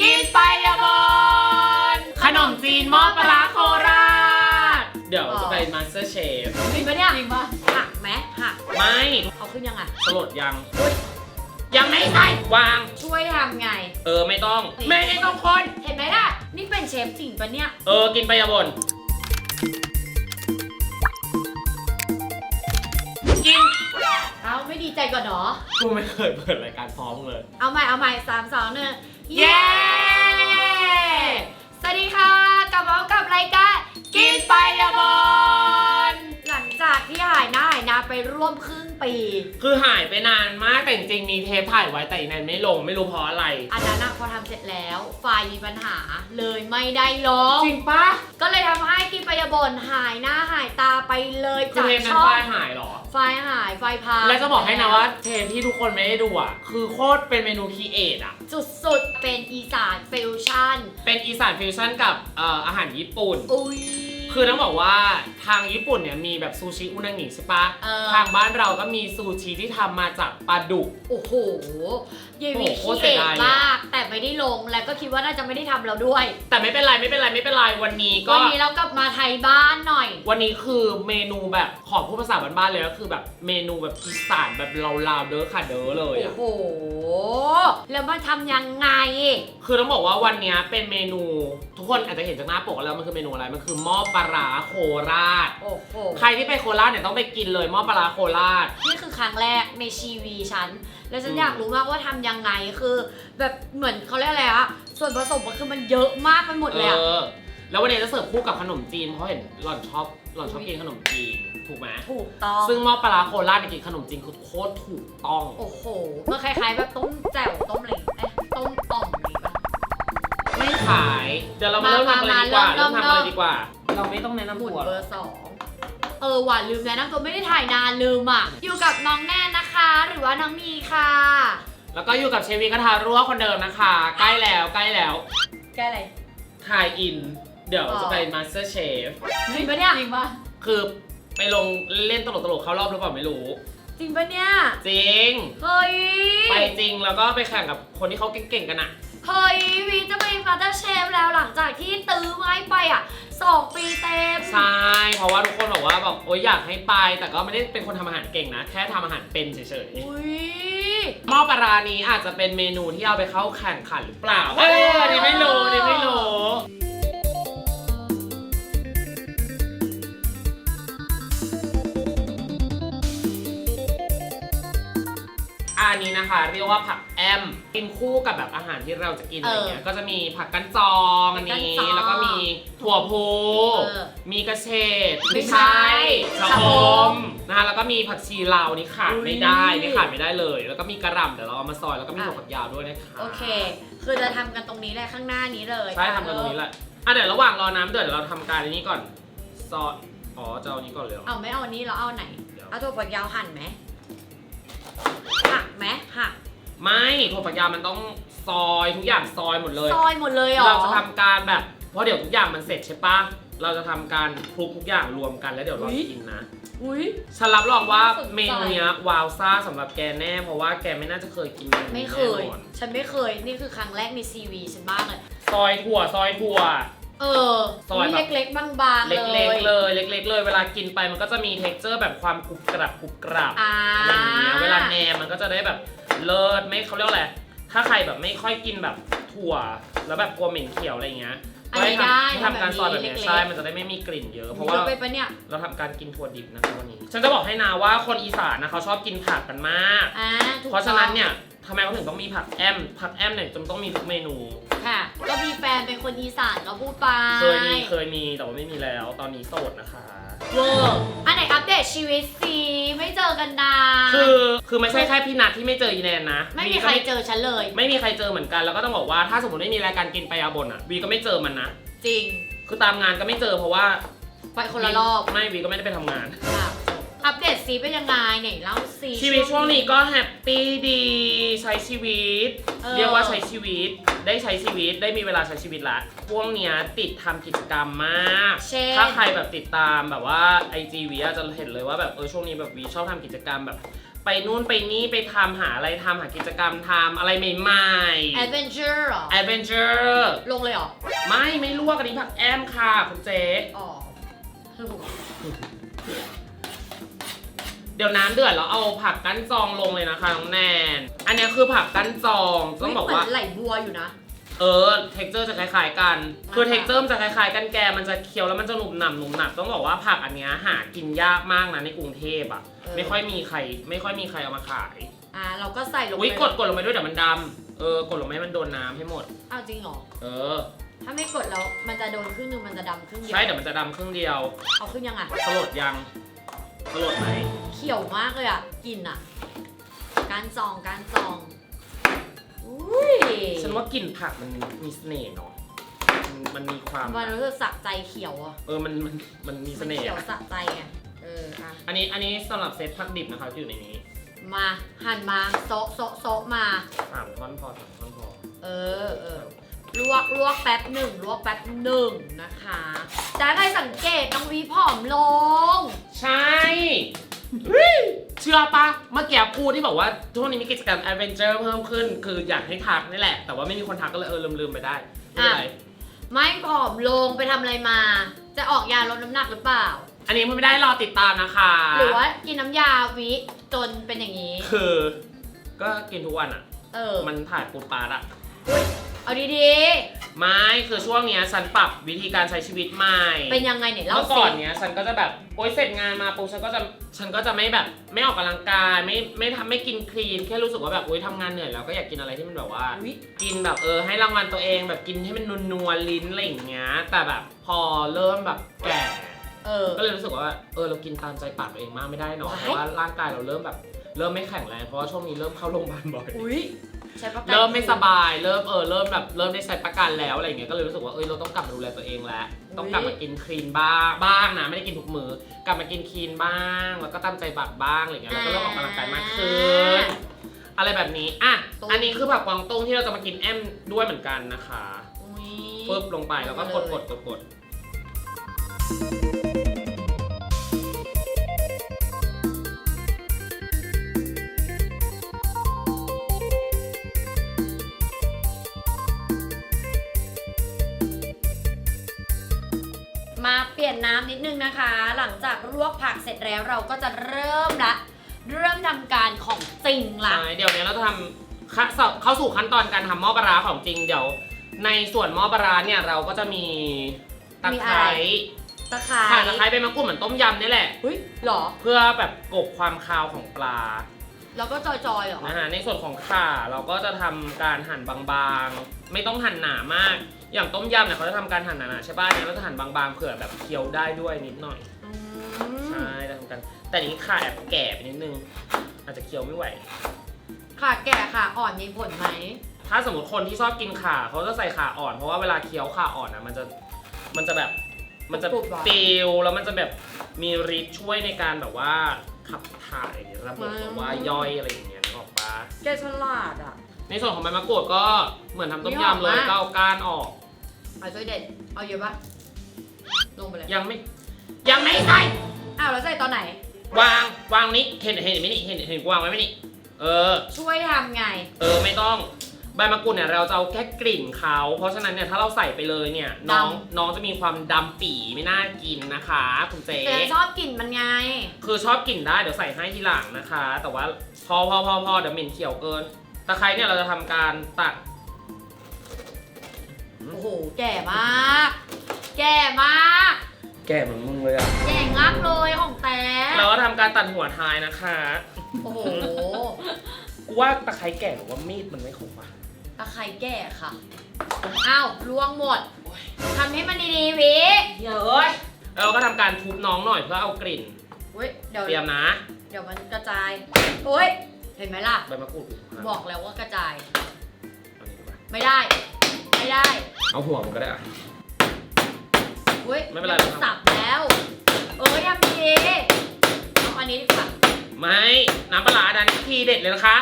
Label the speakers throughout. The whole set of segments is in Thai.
Speaker 1: กินไปยาบนขนมจีนหม้อปลาร้าโคราช เดี๋ยวจะไปมาสเตอร์เชฟ
Speaker 2: จริงปะเนี่ย
Speaker 3: จริงปะ
Speaker 2: หักไหมหัก
Speaker 1: ไม่
Speaker 2: เอาขึ้นยังไง
Speaker 1: สลดยัง ยังไม่ใส่วาง
Speaker 2: ช่วยทำไง
Speaker 1: เออไม่ต้อง ไม่ให้ต้องคน
Speaker 2: เห็นไหมล่ะ นี่เป็นเชฟจริงปะเนี่ย
Speaker 1: เออกินไปยาบนกิน
Speaker 2: เอาไม่ดีใจก่อนเหรอ
Speaker 1: กูไม่เคยเปิดรายการพร้อมเลย
Speaker 2: เอาใหม่เอาใหม่สามสองหนึ่ง
Speaker 1: เย้
Speaker 2: สวัสดีค่ะ กลับมาพบกับรายการ
Speaker 1: กินไปยาบอ
Speaker 2: ล ลังจากที่หายหน้าหายนาไปร่วมครึ่งปี
Speaker 1: คือหายไปนานมากแต่จริงๆมีเทปถ่ายไว้แต่อีแนนไม่ลงไม่รู้เพราะอะไร
Speaker 2: อันนั้นอะพอทำเสร็จแล้วไฟล์มีปัญหาเลยไม่ได้ลง
Speaker 1: จริงปะ
Speaker 2: ก็เลยทำให้กินไปยาบนหายหน้าหายตาไปเลย
Speaker 1: คือ
Speaker 2: จาก
Speaker 1: เทปนั้น
Speaker 2: ช่อ
Speaker 1: ไฟ
Speaker 2: ง
Speaker 1: ล์หายเหรอ
Speaker 2: ไฟล์หายไฟล์พัง
Speaker 1: แล้วจะบอกให้นะว่าเทปที่ทุกคนไม่ได้ดูอะคือโคตรเป็นเมนูคีเอทอะ
Speaker 2: สุดๆเป็นอีสานฟิวชั่น
Speaker 1: เป็นอีสานฟิวชั่นกับเอ่ออาหารญี่ปุ่น
Speaker 2: อุ้ย
Speaker 1: คือต้องบอกว่าทางญี่ปุ่นเนี่ยมีแบบซูชิอุนางิใช่ปะ
Speaker 2: เออ
Speaker 1: ทางบ้านเราก็มีซูชิที่ทำมาจากปลาดุก
Speaker 2: โอ้โหเยวี
Speaker 1: โอ้โหโค
Speaker 2: ขี้
Speaker 1: ตรเสี
Speaker 2: เอยก
Speaker 1: ดายเลย
Speaker 2: มาก แต่ไม่ได้ลงแล้วก็คิดว่าน่าจะไม่ได้ทำเราด้วย
Speaker 1: แต่ไม่เป็นไรไม่เป็นไรไม่เป็นไรวันนี้ก็
Speaker 2: วันนี้เรากลับมาไทยบ้านหน่อย
Speaker 1: วันนี้คือเมนูแบบขอพูดภาษาบ้านๆเลยก็คือแบบเมนูแบบอีสานแบบลาวๆเด้อค่ะเด้อเลย
Speaker 2: โอ้
Speaker 1: อะ
Speaker 2: โห แล้วมาทำยังไง
Speaker 1: คือต้องบอกว่าวันเนี้ยเป็นเมนูทุกคนอาจจะเห็นจากหน้าปกแล้วมันคือเมนูอะไรมันคือหม้อปลาร้าโคราช
Speaker 2: โอ้โห
Speaker 1: ใครที่ไปโคราชเนี่ยต้องไปกินเลยหม้อปลาร้าโคราช
Speaker 2: นี่คือครั้งแรกในชีวีฉัน แล้วฉัน
Speaker 1: อืม
Speaker 2: อยากรู้มากว่าทำยังไงคือ แบบเหมือนเขาเรียกอะไรอะส่วนผสมมันคือมันเยอะมากไปหมดเลยอะ
Speaker 1: เออ แล้ววันนี้จะเสิร์ฟคู่กับขนมจีนเพราะเห็นหล่อนชอบหล่อนชอบกินขนมจีนถูกไหม
Speaker 2: ถูกต้อง
Speaker 1: ซึ่งหม้อปลาร้าโคราชเนี่ยกินขนมจีนคือโคตรถูกต้อง
Speaker 2: โอ้โหมันคล้ายๆแบบต้มแจ่วต้มอะไรเอ๊ะต้มต่อมอะไรปะ
Speaker 1: ไม่ขาย เดี๋ยวเรามาเริ่มทำกันเลยดีกว่า
Speaker 2: มามา
Speaker 1: เริ่มทำกัน
Speaker 2: เริ่
Speaker 1: เล
Speaker 2: ม
Speaker 1: ยดีกว่า เราไม่ต้องแนะ
Speaker 2: ห
Speaker 1: นำ
Speaker 2: มุน
Speaker 1: ตัว
Speaker 2: เบอร์สองเออหวานลืมแนะนำตัวไม่ได้ถ่ายนานลืมอะ อยู่กับน้องแน่นนะคะ หรือว่าน้องนีค่ะ
Speaker 1: แล้วก็อยู่กับเชฟวีกระทารั่วคนเดิมนะคะ ใกล้แล้วใกล้แล้ว
Speaker 2: แกอะไร
Speaker 1: ทายอิน เดี๋ยว
Speaker 2: อ๋อ
Speaker 1: จะไปมาสเตอร์เชฟ
Speaker 2: จริงปะเนี่ย
Speaker 3: จริงปะ
Speaker 1: คือไปลงเล่นตลกตลกๆเข้ารอบหรือเปล่าไม่รู้
Speaker 2: จริงปะเนี่ย
Speaker 1: จริง
Speaker 2: เฮ้ย
Speaker 1: ไปจริงแล้วก็ไปแข่งกับคนที่เขาเก่งๆกันอะ
Speaker 2: เฮ้ยวีจะไปมาสเตอร์เชฟแล้วหลังจากที่ตื้อไม้ไปอะสองปีเต็ม
Speaker 1: ใช่ เพราะว่าทุกคนบอกว่าแบบโอ๊ยอยากให้ไป แต่ก็ไม่ได้เป็นคนทำอาหารเก่งนะ แค่ทำอาหารเป็นเฉย
Speaker 2: อุ้ย
Speaker 1: ๆหม้อปลาร้านี้อาจจะเป็นเมนูที่เอาไปเข้าแข่งขันหรือเปล่า เอออันนี่ไม่รู้อันนี่ไม่รู้ อันนี้นะคะ เรียกว่าผักแอม กินคู่กับแบบอาหารที่เราจะกินอะไรเงี้ย ก็จะมีผักกันจองอันนี้ แล้วก็มีถั่วพู
Speaker 2: เออ
Speaker 1: มีกระเฉด
Speaker 2: ไม่ใช่
Speaker 1: ชะ
Speaker 2: ชะ
Speaker 1: อ
Speaker 2: อ
Speaker 1: ม
Speaker 2: ม
Speaker 1: นะคะแล้วก็มีผักชีลาวนี่ขาด
Speaker 2: อุ๊ย
Speaker 1: ไม่ได้นี่ขาดไม่ได้เลย แล้วก็มีกระหล่ำเดี๋ยวเราเอามาซอยแล้วก็มี
Speaker 2: อะ
Speaker 1: ถั่วฝักยาวด้วยนะคะ
Speaker 2: โอเค คือจะทำกันตรงนี้เลยข้างหน้านี้เลย
Speaker 1: ใช่ทำกันตรงนี้แหละอะเดี๋ยวระหว่างรอน้ำเดือดเดี๋ยวเราทำการอันนี้ก่อนซอยอ๋อจะเอาอันนี้ก่อนเลยเหรอ
Speaker 2: เอาไม่เอาอันนี้เราเอาไหน
Speaker 1: เดี๋ยว
Speaker 2: เอาถั่วฝักยาวหั่นไหม ไม่
Speaker 1: ถั่วฝักยาวมันต้องซอยทุกอย่างซอยหมดเลย
Speaker 2: ซอยหมดเลยเหรอ
Speaker 1: เราจะทำการแบบเพราะเดี๋ยวทุกอย่างมันเสร็จใช่ปะเราจะทำการคลุกทุกอย่างรวมกันแล้วเดี๋ยวเรากินนะ
Speaker 2: อุ้ย
Speaker 1: ฉันรับรองว่า
Speaker 2: สนใจ
Speaker 1: เมนูเนี้ยวาวซ่าสำหรับแกแน่ เพราะว่าแกไม่น่าจะเคยกินเมนูนี้
Speaker 2: ไม่เคย
Speaker 1: แน่นอน
Speaker 2: ฉันไม่เคย นี่คือครั้งแรกในซีวีฉันบ้างเลย
Speaker 1: ซอยถั่วซอยถั่ว
Speaker 2: เออ
Speaker 1: ซอยแบบ
Speaker 2: เล็กๆ บางๆ
Speaker 1: เเล
Speaker 2: ย
Speaker 1: ล็กๆเลยเล็กๆเลย เวลากินไปมันก็จะมี t e x t อร์แบบความกรุบกรับกรุบกรับ
Speaker 2: อ่า
Speaker 1: อะไรอย่างเงี้ยเวลาแนมมันก็จะได้แบบ เลิศไม่เขาเรียกว่าอะไร ถ้าใครแบบไม่ค่อยกินแบบถั่ว แล้วแบบกลัวเหม็นเขียวอะไรอย่างเงี้ย
Speaker 2: อันนี้
Speaker 1: ก็
Speaker 2: ได้
Speaker 1: ให้ทำให้ทำการซอยแบบเนี้ย
Speaker 2: เล็กๆ
Speaker 1: ใช่ มันจะได้ไม่มีกลิ่นเยอะ เพราะว่า
Speaker 2: เยอะไปปะเนี่ย
Speaker 1: เราทำการกินถั่วดิบนะคะวันนี้ ฉันจะบอกให้นาว่าคนอีสานนะเขาชอบกินผักกันมาก
Speaker 2: อ่าถูก
Speaker 1: เพราะฉะนั้นเนี่ย ทำไมเขาถึงต้องมีผักแอมผักแอมเนี่ยจำต้องมีทุกเมนู
Speaker 2: ค่ะ ก็มีแฟนเป็นคนอีสานก็พูดไป
Speaker 1: เคยมีเคยมีแต่ว่าไม่มีแล้ว ตอนนี้โสดนะคะ
Speaker 2: เวอร์อันไหนอัปเดตชีวิตสิไม่เจอกันนาน
Speaker 1: คือคือไม่ใช่แค่พี่นัทที่ไม่เจออีแนนนะ
Speaker 2: ไม่มี
Speaker 1: วี
Speaker 2: ใค
Speaker 1: ก็
Speaker 2: รเจอฉันเลย
Speaker 1: ไม่มีใครเจอเหมือนกัน แล้วก็ต้องบอกว่าถ้าสมมติไม่มีรายการกินไปอาบนอะวีก็ไม่เจอมันนะ
Speaker 2: จริง
Speaker 1: คือตามงานก็ไม่เจอเพราะว่า
Speaker 2: ไปคนละรอบ
Speaker 1: ไม่วีก็ไม่ได้ไปทำงาน
Speaker 2: ค่ะ อัปเดตซีเป็นยังไงไหนเล่าซี
Speaker 1: ชีวิตช่วงนี้ก็แฮปปี้ดีใช้ชีวิต
Speaker 2: ออ
Speaker 1: เรียกว่าใช้ชีวิต ได้ใช้ชีวิตได้มีเวลาใช้ชีวิตละช่วงเนี้ยติดทำกิจกรรมมาก
Speaker 2: เช่น
Speaker 1: ถ้าใครแบบติดตามแบบว่าไอจีวีจะเห็นเลยว่าแบบเออช่วงนี้แบบวีชอบทำกิจกรรมแบบ ไปนู่นไปนี่ไปทำหาอะไรทำหากิจกรรมทำอะไรใหม่
Speaker 2: adventure เหรอ
Speaker 1: ๆ adventure
Speaker 2: ลงเลยเหรอ
Speaker 1: ไม่ไม่ลวกอันนี้ผักแอมค่ะคุณเจ๊
Speaker 2: อ๋อ
Speaker 1: เดี๋ยวน้ำเดือดแล้วเอาผักกั้นจองลงเลยนะคะน้องแนน อันนี้คือผักกั้นจองต้องบอกว่า
Speaker 2: เหมืนไหลบัวอยู่นะ
Speaker 1: เออ เท็กเจอร์จะคล้ายๆกัน คือ
Speaker 2: อ่า
Speaker 1: เท็กเจอร์มันจะคล้ายๆกันแกมันจะเคี้ยวแล้วมันจะหนุบหนับหนุบหนับต้องบอกว่าผักอันเนี้ยหากินยากมากนะในกรุงเทพอะไม่ค่อยมีใคร ไม่ค่อยมีใครเอามาขาย
Speaker 2: อ่า เราก็ใส่ลง
Speaker 1: อุ้ย
Speaker 2: ไป
Speaker 1: กดกดลงไปด้วยเดี๋ยวมันดำเออกดลงไปให้มันโดนน้ำให้หมด
Speaker 2: อ้าวจริงเหรอ
Speaker 1: เออ
Speaker 2: ถ้าไม่กดแล้วมันจะโดนครึ่งหนึงมันจะดำครึ่งเดียว
Speaker 1: ใช่เดี๋ยวมันจะดำครึ่งเดียว
Speaker 2: เอาครึ่งยังอะ
Speaker 1: สลดยัง สลดไหม
Speaker 2: เขียวมากเลยอะกลิ่นอะ การซองการซองอุ้ย
Speaker 1: ฉันว่ากลิ่นผักมันมีเสน่ห์เนาะมันมันมีความ
Speaker 2: มันรู้สึกสะใจเขียวอะ
Speaker 1: เออ มัน มัน มันมีเส
Speaker 2: มัน
Speaker 1: น่ห์
Speaker 2: เขียว
Speaker 1: อะ
Speaker 2: สะใจไงเอออะ
Speaker 1: อันนี้ อันนี้สำหรับเซตผักดิบนะคะที่อยู่ในนี้
Speaker 2: มาหั่นมาโซะโซะโซะมา
Speaker 1: สามท่อนพอสามท่อนพอ
Speaker 2: เออเออ ลวกลวกแป๊บหนึ่งลวกแป๊บหนึ่งนะคะแต่ใครสังเกตน้องวีผอมลง
Speaker 1: ใช่เฮ้ยเชื่อปะเมื่อกี้พูดที่บอกว่าช่วงนี้มีกิจกรรมแอดเวนเจอร์เพิ่มขึ้น คืออยากให้ทักนี่แหละ แต่ว่าไม่มีคนทักก็เลยเออลืมลืมๆไปได้ไม่เป็นไร
Speaker 2: ไม่ผอมลงไปทำอะไรมา จะออกยาลดน้ำหนักหรือเปล่า
Speaker 1: อันนี้ไม่ได้รอติดตามนะคะ
Speaker 2: หรือว่ากินน้ำยาวิจนเป็นอย่างนี้
Speaker 1: คือ ก็กินทุกวันอะ
Speaker 2: เออ
Speaker 1: มันถ่ายปูดปาดอะ
Speaker 2: เอาดี
Speaker 1: ไม่คือช่วงเนี้ยฉันปรับวิธีการใช้ชีวิตใหม่
Speaker 2: ๆ เป็นยังไงเนี่ยเล่า
Speaker 1: เมื่อ
Speaker 2: สิ
Speaker 1: ก่อนเนี้ยฉันก็จะแบบโอ๊ยเสร็จงานมาปุ๊บฉันก็จะฉันก็จะไม่แบบไม่ออกกำลังกายไม่ไม่ทำไม่กินคลีนแค่รู้สึกว่าแบบโอ๊ยทำงานเหนื่อยแล้วก็อยากกินอะไรที่มันแบบว่า
Speaker 2: อุ๊ย
Speaker 1: กินแบบเออให้รางวัลตัวเองแบบกินให้มันนัวๆลิ้นอะไรอย่างเงี้ย แต่แบบพอเริ่มแบบแก่
Speaker 2: เออ
Speaker 1: ก็เลยรู้สึกว่าเออเรากินตามใจปากตัวเองมากไม่ได้เนาะ
Speaker 2: ว้าย
Speaker 1: เพราะว่าร่างกายเราเริ่มแบบเริ่มไม่แข็งแรงเพราะว่าช่วงนี้เริ่มเข้าโรงพยาบาลบ่อย
Speaker 2: อุ้ย ใช้ประกัน
Speaker 1: เริ่มไม่สบาย เริ่มเออเริ่มแบบเริ่มได้ใช้ประกันแล้วอะไรอย่างเงี้ยก็เลยรู้สึกว่าเออเราต้องกลับมาดูแลตัวเองแล้ว ต้องกลับมากินคลีนบ้างบ้างนะไม่ได้กินทุกมื้อกลับมากินคลีนบ้าง แล้วก็ตามใจปากบ้างอะไรเงี้ยแล้วก็เริ่มออกกำลังกายมากขึ้นอะไรแบบนี้อะอันนี้คือผักกวางตุ้งที่เราจะมากินแอมด้วยเหมือนกันนะคะ
Speaker 2: อุ๊ย
Speaker 1: ปึ๊บลงไปแล้วก็กดกดกดกด
Speaker 2: ลี่ยนน้ำนิดนึงนะคะ หลังจากลวกผักเสร็จแล้วเราก็จะเริ่มละ เริ่มทำการของจริงละ
Speaker 1: ใช่เดี๋ยวนี้เราจะทำเข้าเข้าสู่ขั้นตอนการทำหม้อปลาร้าของจริงเดี๋ยว ในส่วนหม้อปลาร้าเนี่ยเราก็จะมีตะ
Speaker 2: มี
Speaker 1: ไค
Speaker 2: อะไร
Speaker 1: ร้
Speaker 2: ตะไคร้
Speaker 1: ข่าตะไคร้เป็นมะกรูดเหมือนต้มยำนี่แหละ
Speaker 2: อุ้ยหรอ
Speaker 1: เพื่อแบบกลบความคาวของปลา
Speaker 2: แล้วก็จอยๆเหรอ
Speaker 1: นะฮะในส่วนของข่าเราก็จะทำการหั่นบางๆ ไม่ต้องหั่นหนามาก อย่างต้มยำเนี่ยเขาจะทำการหั่นหนาๆใช่ป่ะเนี่ยเราจะหั่นบางๆเผื่อแบบเคี้ยวได้ด้วยนิดหน่อย
Speaker 2: อื
Speaker 1: ใช่
Speaker 2: ม
Speaker 1: จะทำกัน แต่นี้ข่าแอบแก่ไปนิดนึง อาจจะเคี้ยวไม่ไหว
Speaker 2: ขาแก่ขาอ่อนมีผลไหม
Speaker 1: ถ้าสมมติคนที่ชอบกินข่าเขาจะใส่ข่าอ่อนเพราะว่าเวลาเคี้ยวข่าอ่อนนะมันจะมันจะแบบมันจะ
Speaker 2: กรุบๆเหรอ
Speaker 1: เปรียวแล้วมันจะแบบมีฤทธิ์ช่วยในการแบบว่าขับถ่ายระบบ
Speaker 2: อืม
Speaker 1: แบบว่าย่อยอะไรอย่างเงี้ยนึกออกปะ
Speaker 2: แกฉลาดอะ
Speaker 1: ในส่วนของใบมะกรูดก็เหมือนทำต้ม
Speaker 2: นี่หอม
Speaker 1: ยำเลย
Speaker 2: มาก
Speaker 1: ก็เอาก้านออก
Speaker 2: เอาช่วยเด็ด เอาเยอะปะลงไปเลย
Speaker 1: ยังไม่ ยังไม่ใส่
Speaker 2: อ้าวแล้วใส่ตอนไหน
Speaker 1: วาง วางนี้เห็นเห็นไหมนี่ เห็นเห็นกูวางไว้ไหมนี่ เออ
Speaker 2: ช่วยทำไง
Speaker 1: เออไม่ต้อง ใบมะกรูดเนี่ยเราจะเอาแค่กลิ่นเขา เพราะฉะนั้นเนี่ยถ้าเราใส่ไปเลยเนี่ยน้อง
Speaker 2: ดำ
Speaker 1: น้องจะมีความดำปีไม่น่ากินนะคะคุณเจ๊
Speaker 2: แต่ชอบกลิ่นมันไง
Speaker 1: คือชอบกลิ่นได้เดี๋ยวใส่ให้ทีหลังนะคะ แต่ว่าพอพอพอพอเดี๋ยวเหม็นเขียวเกินตะไคร้เนี่ยเราจะทำการตัด
Speaker 2: โอ้โห แก่มาก แก่มาก
Speaker 1: แก่เหมือนมึงเลยอะ
Speaker 2: แก่มากเลยของแต่
Speaker 1: เราก็ทำการตัดหัวท้ายนะคะ
Speaker 2: โอ้โห
Speaker 1: กูว่าตะไคร้แก่หรือว่ามีดมันไม่คมปะ
Speaker 2: ตะไคร้แก่ค่ะอ้าวล่วงหมดทำให้มันดีๆวิ
Speaker 1: เยอะเราก็ทำการทุบน้องหน่อยเพื่อเอากลิ่น
Speaker 2: เว้ยเดี๋ยว
Speaker 1: เตรียมนะ
Speaker 2: เดี๋ยวมันกระจายโอ้ยเห็นไหมล่ะ
Speaker 1: ใบมะกรูด
Speaker 2: บอกแล้วว่ากระจาย
Speaker 1: เอานี้ดีกว่า
Speaker 2: ไม่ได้ ไม่ได้
Speaker 1: เอาหัวมันก็ได้อะ
Speaker 2: เว้ย
Speaker 1: ไม่เป็นไร
Speaker 2: ดี๋ยวสับแล้ว เอ้ยทำดีเอาอันนี้ดีกว่า
Speaker 1: ไม่น้ำปลาร้าดันทีเด็ดเลยนะคะ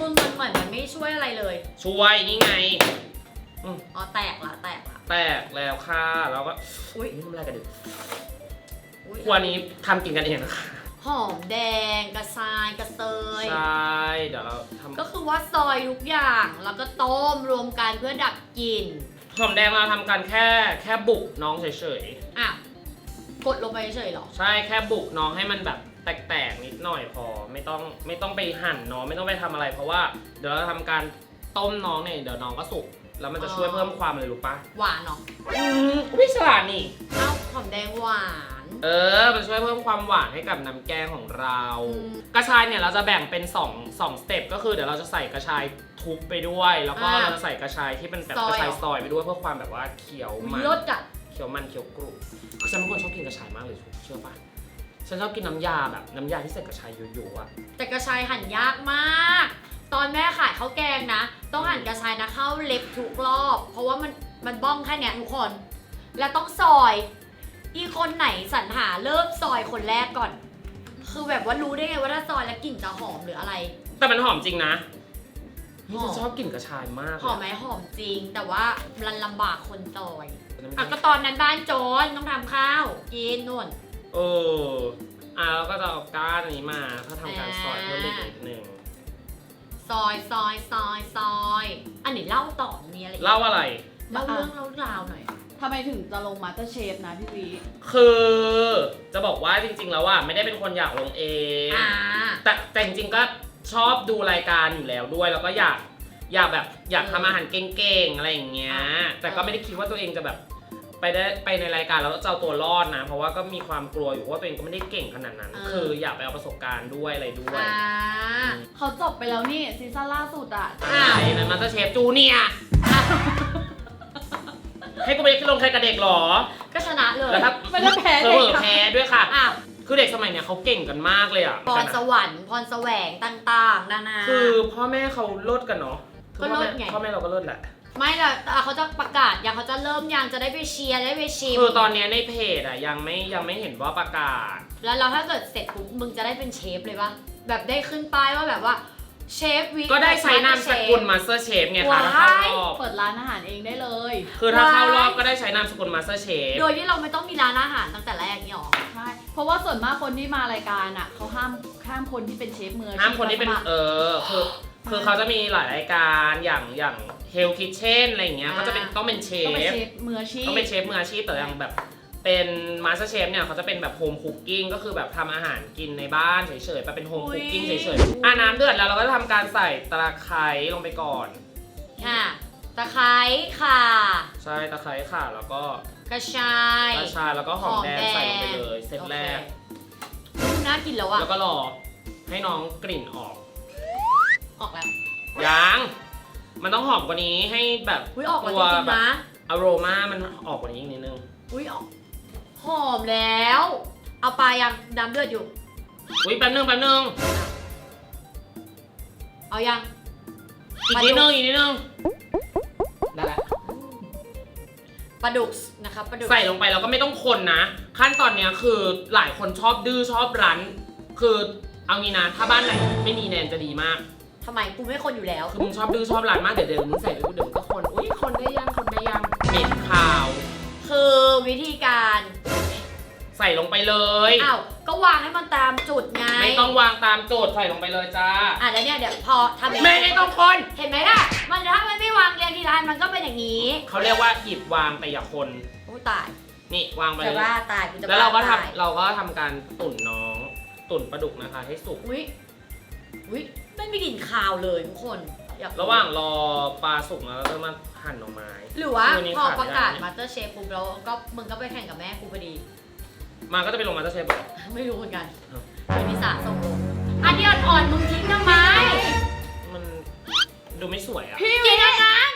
Speaker 2: มึงมันเหมือนมันไม่ช่วยอะไรเลย
Speaker 1: ช่วยนี่ไง
Speaker 2: อ๋อแตกละแตกละ
Speaker 1: แตกแล้วค่ะแล้วก็
Speaker 2: อุ้ย
Speaker 1: นี่ทำอะไรกันดิ
Speaker 2: อุ้ย
Speaker 1: ครัวนี้ทำกินกันเองนะคะ
Speaker 2: หอมแดงกระชายกระเตย
Speaker 1: ใช่ เดี๋ยวเราทำ
Speaker 2: ก็คือว่าซอยทุกอย่างแล้วก็ต้มรวมกันเพื่อดับกลิ่น
Speaker 1: หอมแดงเราทำกันแค่แค่บุกน้องเฉย
Speaker 2: อะกดลงไปเฉยๆเหรอ
Speaker 1: ๆ ใช่แค่บุกน้องให้มันแบบแตกๆนิดหน่อยพอ ไม่ต้องไม่ต้องไปหั่นน้องไม่ต้องไปทำอะไร เพราะว่าเดี๋ยวเราทำการต้มน้องเนี่ยเดี๋ยวน้องก็สุกแล้วมันจะช่วย
Speaker 2: อ๋อ
Speaker 1: เพิ่มความเลยรู้ปะ
Speaker 2: หวานเนาะ
Speaker 1: อืมวิฉลาดนี่
Speaker 2: เอ้าหอมแดงหวาน
Speaker 1: เออมันช่วยเพิ่มความหวานให้กับน้ำแกงของเรา
Speaker 2: อืม
Speaker 1: กระชายเนี่ยเราจะแบ่งเป็น2 2สเต็ปก็คือเดี๋ยวเราจะใส่กระชายทุบไปด้วย แล้วก็
Speaker 2: อ่า
Speaker 1: เราจะใส่กระชายที่เป็นแบบ
Speaker 2: ซอย
Speaker 1: กระชาย
Speaker 2: เหรอ
Speaker 1: ซอยไปด้วยเพื่อความแบบว่าเคี้ยว
Speaker 2: อุ๊ย
Speaker 1: มัน
Speaker 2: รสจัด
Speaker 1: เคี้ยวมันเคี้ยวกรุบคือฉันเป็นคนชอบกินกระชายมากเลยเชื่อปะฉันชอบกินน้ำยาแบบน้ำยาที่ใส่กระชายเยอะๆอะ
Speaker 2: แต่กระชายหั่นยากมาก ตอนแม่ขายข้าวแกงนะ ต้องหั่นกระชายนะเข้าเล็บทุกรอบ เพราะว่ามันมันบ้องแค่เนี้ยทุกคน แล้วต้องซอย อีคนไหนสรรหาเริ่มซอยคนแรกก่อน คือแบบว่ารู้ได้ไงว่าถ้าซอยแล้วกลิ่นจะหอมหรืออะไร
Speaker 1: แต่มันหอมจริงนะนี่
Speaker 2: หอม
Speaker 1: ฉันชอบกลิ่นกระชายมาก
Speaker 2: หอมไหมหอมจริง แต่ว่ามันลำบากคนซอย
Speaker 1: เลย
Speaker 2: อะก็ตอนนั้นบ้านโจรต้องทำข้าวกินนู่น
Speaker 1: เอออะแล้วก็จะเอาก้านอันนี้มาเพื่อทำการซอยเพิ่มอีกนิดนึง
Speaker 2: ซอยซอยซอยซอย อันนี้เล่าต่อมีอะไรอีก
Speaker 1: เล่าอะไร
Speaker 2: เล่าเรื่องเล่าราวหน่อย
Speaker 3: ทำไมถึงจะลงมาสเตอร์เชฟนะพี่วี
Speaker 1: คือจะบอกว่าจริงๆแล้วอะไม่ได้เป็นคนอยากลงเอง
Speaker 2: อ่า
Speaker 1: แต่แต่จริงๆก็ชอบดูรายการอยู่แล้วด้วย แล้วก็อยากอยากแบบอยากทำอาหารเก่งๆอะไรอย่างเงี้ย แต่ก็ไม่ได้คิดว่าตัวเองจะแบบไปได้ไปในรายการแล้วจะเอาตัวรอดนะ เพราะว่าก็มีความกลัวอยู่เพราะว่าตัวเองก็ไม่ได้เก่งขนาดนั้นคืออยากไปเอาประสบการณ์ด้วยอะไรด้วย
Speaker 2: อ่า
Speaker 3: เขาจบไปแล้วนี่ซีซั่นล่าสุดอะ
Speaker 2: อ้าว
Speaker 1: ไอ้นั้นมาสเตอร์เชฟจูเนียร์ ให้กูไปลงใครกับเด็กเหรอ
Speaker 2: ก็ชนะเลย
Speaker 1: แล้วถ้า
Speaker 3: ไม่ได้แพ้
Speaker 1: เส
Speaker 3: เด็
Speaker 1: ม
Speaker 3: ก
Speaker 1: อ
Speaker 3: อะ
Speaker 1: แพ้ด้วยค่ะ
Speaker 2: อ้าว
Speaker 1: คือเด็กสมัยเนี้ยเขาเก่งกันมากเลยอะ
Speaker 2: พรสวรรค์พรแสวงต่างๆนานา
Speaker 1: คือพ่อแม่เขาเลิศกันเนาะ
Speaker 2: ก็เลิศไง
Speaker 1: พ่อแม่เราก็เลิศแหละ
Speaker 2: ไม่ละแต่เขาจะประกาศยังเขาจะเริ่มยังจะได้ไปเชียร์ได้ไปชิม
Speaker 1: คือตอนเนี้ยในเพจอะยังไม่ยังไม่เห็นว่าประกาศ
Speaker 2: แล้วเราถ้าเกิดเสร็จปุ๊บมึงจะได้เป็นเชฟเลยปะแบบได้ขึ้นป้ายว่าแบบว่า เชฟวิ
Speaker 1: ก็ได้ใช้นามสกุลมาสเตอร์เชฟไงคะถ้าเข้ารอบ
Speaker 3: เปิดร้านอาหารเองได้เลย
Speaker 1: คือถ้าเข้ารอบก็ได้ใช้นามสกุลมาสเตอร์เชฟ
Speaker 2: โดยที่เราไม่ต้องมีร้านอาหารตั้งแต่แรกนี่หรอ
Speaker 3: ใช่เพราะว่าส่วนมากคนที่มารายการอะเขาห้ามห้ามคนที่เป็นเชฟมืออาชีพ
Speaker 1: ห้ามคนที่เป็น
Speaker 3: มาสมัคร
Speaker 1: เออคือคือเขาจะมีหลายรายการอย่างอย่าง Hell Kitchen อะไรอย่างเงี้ย
Speaker 2: อ่า
Speaker 1: ก็จะเป็นต้องเป็นเช
Speaker 3: ต้องเป็น
Speaker 1: ฟ
Speaker 3: เชฟมืออาชีพ
Speaker 1: ต้องเป็นเชฟมืออาชีพแต่อย่างแบบ เป็นมาสเตอร์เชฟเนี่ยเขาจะเป็นแบบโฮมคุกกิ้งก็คือแบบทำอาหารกินในบ้านเฉยๆไปเป็นโฮมคุกกิ้งเฉยๆอะน้ำเดือดแล้วเราก็จะทำการใส่ตะไคร้ลงไปก่อน
Speaker 2: ค่ะตะไคร้ค่ะ
Speaker 1: ใช่ตะไคร้ค่ะแล้วก็
Speaker 2: กระชาย
Speaker 1: กระชายแล้วก็หอมแดง
Speaker 2: หอมแดง
Speaker 1: ใส่ลงไปเลยเสร็จแรก
Speaker 2: โอเคน่ากินแล้วอะ
Speaker 1: แล้วก็รอให้น้องกลิ่นออก
Speaker 2: ออกแล้ว
Speaker 1: ยังมันต้องหอมกว่านี้ให้แบบ
Speaker 2: อุ้ยออกแล้ว
Speaker 1: ตัว
Speaker 2: จริง
Speaker 1: แบ
Speaker 2: ๆ
Speaker 1: บ
Speaker 2: นะ
Speaker 1: อโรมามันออกกว่านี้อีกนิดนึง
Speaker 2: อุ้ยออก หอมแล้ว เอาปลายังน้ำเดือดอยู่
Speaker 1: อุ้ยแป๊บนึงแป๊บนึง
Speaker 2: เอายัง
Speaker 1: อีก
Speaker 2: มา
Speaker 1: นิด
Speaker 2: ดู
Speaker 1: นึงอีกนิดนึงได้ละ
Speaker 2: ปลาดุกนะครับปลาดุก
Speaker 1: ใส่ลงไปแล้วก็ไม่ต้องคนนะ ขั้นตอนเนี้ยคือหลายคนชอบดื้อชอบรั้น คือเอางี้นะ ถ้าบ้านไหนไม่มีแนนจะดีมาก
Speaker 2: ทำไมกูไม่คนอยู่แล้ว
Speaker 1: คือมึงชอบดื้อชอบรั้นมากเดี๋ยวเดี๋ยวมึงใส่ไปเดี๋ยวมึงก็คน อุ้ยคนได้ยังคนได้ยังเหม็นข่าว
Speaker 2: คือวิธีการ
Speaker 1: ใส่ลงไปเลย
Speaker 2: อ้าวก็วางให้มันตามจุดไง
Speaker 1: ไม่ต้องวางตามโจทย์ใส่ลงไปเลยจ้า
Speaker 2: อะแล้วเนี่ยเดี๋ยวพอทำอย่าง
Speaker 1: ไม่
Speaker 2: นี้
Speaker 1: ไม่ต้องคน
Speaker 2: เห็นไหมล่ะ มันถ้ามันไม่วางเรียงทีละอันมันก็เป็นอย่างนี้
Speaker 1: เขาเรียกว่าหยิบวางแต่อย่าคน
Speaker 2: โอ้ตาย
Speaker 1: นี่วางไป
Speaker 2: จะ
Speaker 1: เลย
Speaker 2: ว่าตายกูจะ
Speaker 1: แล้วเราก็
Speaker 2: บ้ตาย
Speaker 1: ทำเราก็ทำการตุ๋นน้องตุ๋นปลาดุกนะคะ ให้สุก
Speaker 2: อุ้ยอุ้ยไม่มีกลิ่นคาวเลยทุกคนอยก
Speaker 1: ระหว่างรอปลาสุกนะเราจะมา หั่นหน่อไม้
Speaker 2: หรือว่า
Speaker 1: ตัวนี้
Speaker 2: พอ
Speaker 1: ขาดไม่
Speaker 2: ประกาศ
Speaker 1: ได้
Speaker 2: มาสเตอร์เชฟปุ๊บแล้วก็มึงก็ไปแข่งกับแม่กูพอดี
Speaker 1: มาก็จะไปลงมาสเตอร์เชฟบอก
Speaker 2: ไม่รู้เหมือนกัน
Speaker 1: ครับ
Speaker 2: คือนิสาส่งลงอันนี้อ่อนๆมึงทิ้งทำไม
Speaker 1: มันดูไม่สวยอะ
Speaker 2: พี่กินอันนั้น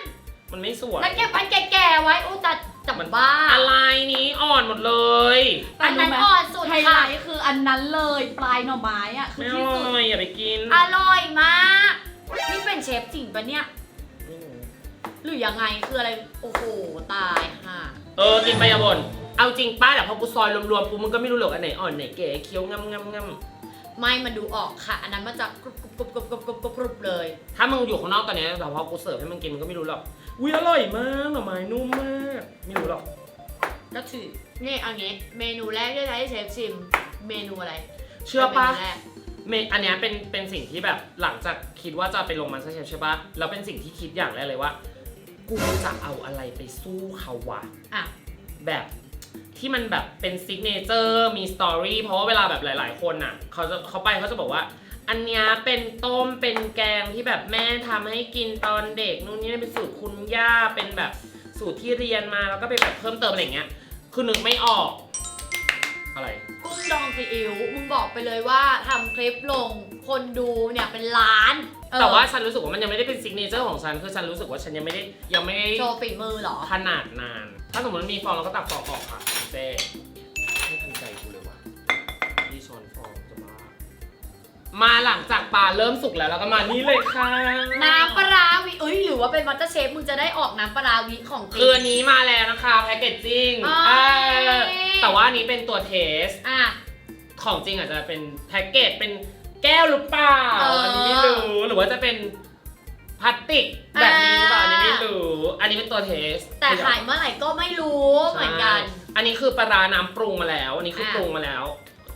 Speaker 1: มันไม่สวย
Speaker 2: แล้วเก็บอันแก่ๆไว้อู้แต่จับ
Speaker 1: มัน
Speaker 2: บ้า
Speaker 1: อะไรนี้อ่อนหมดเลย
Speaker 2: อันนั้นอ่อนสุด
Speaker 3: ไฮไล
Speaker 2: ค่ะ
Speaker 3: ท์คืออันนั้นเลยปลายหน่อไม้อะคือ
Speaker 1: ไม่อ
Speaker 3: ที่สุด
Speaker 1: ร่อยอย่าไปกิน
Speaker 2: อร่อยมาก นี่เป็นเชฟจริงปะเนี่ย
Speaker 1: ไม่รู้
Speaker 2: หรือยังไงคืออะไร โอ้โห ตายห่า
Speaker 1: เออกินไปอย่าบ่นเอาจริงป้าแต่พอกูซอยรวมๆปุ๊บมึงก็ไม่รู้หรอกอันไหนอ่อนไหนเก๋เคี้ยวงำงำงำ
Speaker 2: ไม่มันดูออกค่ะ อันนั้นมันจะกรุบกรุบกรุบกรุบกรุบกรุบกรุบเลย
Speaker 1: ถ้ามึงอยู่ข้างนอกตอนเนี้ยแต่พอกูเสิร์ฟให้มึงกินมึงก็ไม่รู้หรอกอุ้ยอร่อยมากหน่อไม้นุ่มมากไม่รู้หรอก
Speaker 2: ก็ถือนี่เอันนี้ เมนูแรกที่จะให้เชฟชิม เมนูอะไร
Speaker 1: เชื่อปะ
Speaker 2: เป็นเมนูแรก
Speaker 1: เมอันเนี้ยเป็นเป็นสิ่งที่แบบหลังจากคิดว่าจะไปลงมันเชฟใช่ปะแล้วเป็นสิ่งที่คิดอย่างแรกเลยว่า กูจะเอาอะไรไปสู้เขาวะ
Speaker 2: อะ
Speaker 1: แบบที่มันแบบเป็นซิกเนเจอร์มีสตอรี่เพราะว่าเวลาแบบหลาย ๆ คนอะเขาจะเขาไปเขาจะบอกว่า อันเนี้ยเป็นต้มเป็นแกงที่แบบแม่ทำให้กินตอนเด็กนู่นนี่นั่นเป็นสูตรคุณย่าเป็นแบบสูตรที่เรียนมาแล้วก็ไปแบบเพิ่มเติมอะไรอย่างเงี้ยคือนึกไม่ออก อะไร
Speaker 2: กุ้งดองซีอิ๊วมึงบอกไปเลยว่าทำคลิปลงคนดูเนี่ยเป็นล้านเออ
Speaker 1: แต่ว่าฉันรู้สึกว่ามันยังไม่ได้เป็นซิกเนเจอร์ของฉัน คือฉันรู้สึกว่าฉันยังไม่ได้ยังไม่ได้
Speaker 2: โชว์ฝีมือเหรอ
Speaker 1: ขนาดนาน ถ้าสมมติมันมีฟองเราก็ตักฟองออกค่ะเจ๊ มาหลังจากปลาเริ่มสุกแล้วแล้วก็มานี่เลยค่ะ
Speaker 2: น้ำปลาร้าวิเอ้ยหรือว่าเป็นมัตเตอร์เชฟมึงจะได้ออกน้ำปลาร้าวิของจริ
Speaker 1: คืองอันนี้มาแล้วนะคะแพคเกจจิ้ง
Speaker 2: อ๋อ
Speaker 1: เออแต่ว่าอันนี้เป็นตัวเทส
Speaker 2: อะ
Speaker 1: ของจริงอาจจะเป็นแพ็กเกจเป็นแก้วหรือเปล่า
Speaker 2: เอออั
Speaker 1: อันนี้ไม่รู้หรือว่าจะเป็นพลาสติกแบบนี้หรือเปล่าอันนี้ไม่
Speaker 2: อ่า
Speaker 1: รู้อันนี้เป็นตัวเทส
Speaker 2: แต่ขายเมื่อไหร่ก็ไม่รู้เหมือนกัน
Speaker 1: ใช่อันนี้คือปลาร้าน้ำปรุงมาแล้ว อันนี้คือ
Speaker 2: อะ
Speaker 1: ปรุงมาแล้ว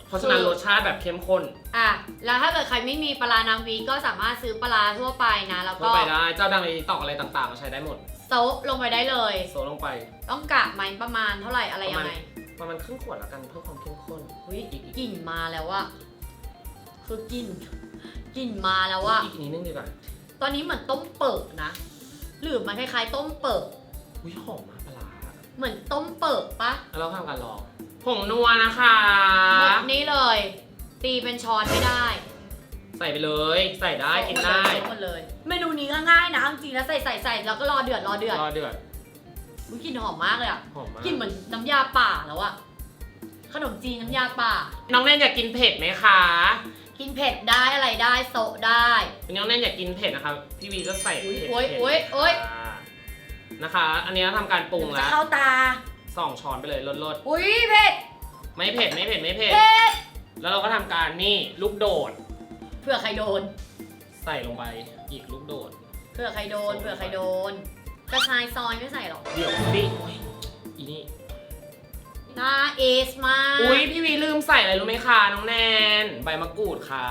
Speaker 1: เพราะฉะนั้น
Speaker 2: คือ
Speaker 1: รสชาติแบบเข้มข้น
Speaker 2: อะแล้วถ้าเกิดใครไม่มีปลาร้าน้ำวีก็สามารถซื้อปลาร้าทั่วไปนะ แล้ว
Speaker 1: ทั่ว
Speaker 2: ก็
Speaker 1: ไปได้เจ้าดังในตอกอะไรต่างๆมาใช้ได้หมด
Speaker 2: โซะลงไปได้เลย
Speaker 1: โซลงไป
Speaker 2: ต้องกะไหมประมาณเท่าไหร่อะไรยังไง
Speaker 1: ประมาณครึ่งขวดแล้วกันเพื่อความเข้มข้น
Speaker 2: อุ้ย
Speaker 1: อีกอีก
Speaker 2: กลิ่นมาแล้วอะคือกลิ่นกลิ่นมาแล้วอะ
Speaker 1: อีกนิดนึงดีกว่า
Speaker 2: ตอนนี้เหมือนต้มเปิกนะหรือมันคล้ายๆ ต้มเปิก
Speaker 1: อุ้ยหอมมากปลาร้า
Speaker 2: เหมือนต้มเปิกปะ
Speaker 1: แล้วเราทำการลอง ผงนัวนะคะ
Speaker 2: หมดนี้เลย ตีเป็นช้อนไม่ได้
Speaker 1: ใส่ไปเลย ใส่ได้กินได้
Speaker 2: หมดเลย เมนูนี้ก็ง่ายนะเอาจริงๆแล้วใส่ใส่ใส่แล้วก็รอเดือดรอเดือด
Speaker 1: รอเดือด
Speaker 2: อุ๊ยกลิ่นหอมมากเลยอะ
Speaker 1: หอมมาก
Speaker 2: กลิ่นเหมือนน้ำยาป่าแล้วอะขนมจีนน้ำยาป่า
Speaker 1: น้องแนนอยากกินเผ็ดไหมคะ
Speaker 2: กินเผ็ดได้อะไรได้โซะได้
Speaker 1: วันนี้น้องแนนอยากกินเผ็ดนะคะพี่วีจะใส่
Speaker 2: อุ๊ย
Speaker 1: เผ็ด
Speaker 2: โอ๊ย
Speaker 1: เผ็ด
Speaker 2: โอ๊ยโอ๊ย
Speaker 1: อ่านะคะ อันนี้เราทำการปรุง
Speaker 2: จะ
Speaker 1: แล้ว
Speaker 2: เข้าตา
Speaker 1: สองช้อนไปเลยลด
Speaker 2: อุ้ยเผ็ด
Speaker 1: ๆไม่เผ็ดไม่เผ็ดไม่เผ็ด
Speaker 2: เผ็ด
Speaker 1: แล้วเราก็ทำการนี่ลูกโดด
Speaker 2: เผื่อใครโดน
Speaker 1: ใส่ลงไปอีกลูกโดด
Speaker 2: เผื่อใครโดน เผื่อใครโดน กระชายซอยไม่ใส่หรอก
Speaker 1: เดี๋ยวดิโอ้ยอีนี่
Speaker 2: หน้าเอสมาก
Speaker 1: อุ้ยพี่วีลืมใส่อะไรรู้ไหมคะน้องแนนใบมะกรูดค่ะ